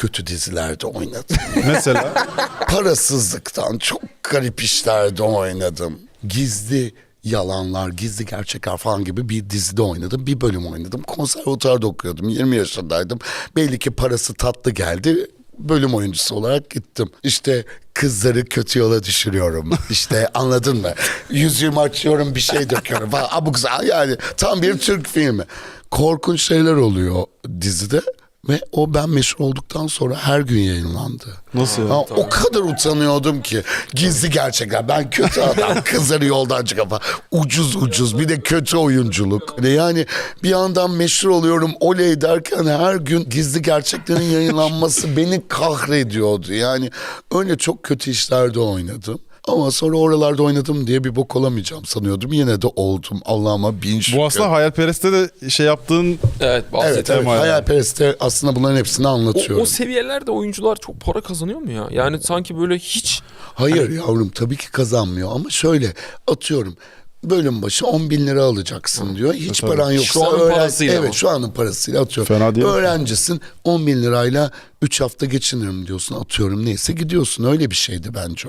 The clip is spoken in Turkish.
kötü dizilerde oynadım. Mesela Parasızlıktan çok garip işlerde oynadım. Gizli yalanlar, gizli gerçekler falan gibi bir dizide oynadım. Bir bölüm oynadım. Konservatuarda okuyordum. 20 yaşındaydım. Belli ki parası tatlı geldi. Bölüm oyuncusu olarak gittim. İşte kızları kötü yola düşürüyorum. İşte anladın mı? Yüzüğümü açıyorum bir şey döküyorum falan. Abuk sabuk yani tam bir Türk filmi. Korkunç şeyler oluyor dizide. Ve o ben meşhur olduktan sonra her gün yayınlandı. Nasıl? Ha, o kadar utanıyordum ki. Gizli gerçekler. Ben kötü adam. Kızları yoldan çıkapa. Ucuz ucuz. Bir de kötü oyunculuk. Yani bir yandan meşhur oluyorum oley derken her gün gizli gerçeklerin yayınlanması beni kahrediyordu. Yani öyle çok kötü işlerde oynadım. Ama sonra oralarda oynadım diye bir bok olamayacağım sanıyordum. Yine de oldum. Allah'ıma bin şükür. bu aslında Hayalperest'te de şey yaptığın Evet. Evet, evet. Hayalperest'te aslında bunların hepsini O, anlatıyorum. o seviyelerde oyuncular çok para kazanıyor mu ya? Yani sanki böyle hiç Hayır yavrum tabii ki kazanmıyor ama şöyle atıyorum bölüm başı 10 bin lira alacaksın diyor. Hiç tabii. paran yoksa Şu anın öğren- parasıyla Evet şu anın parasıyla atıyorum. Fena değil? Öğrencisin 10 bin lirayla 3 hafta geçinirim diyorsun atıyorum neyse gidiyorsun öyle bir şeydi bence o.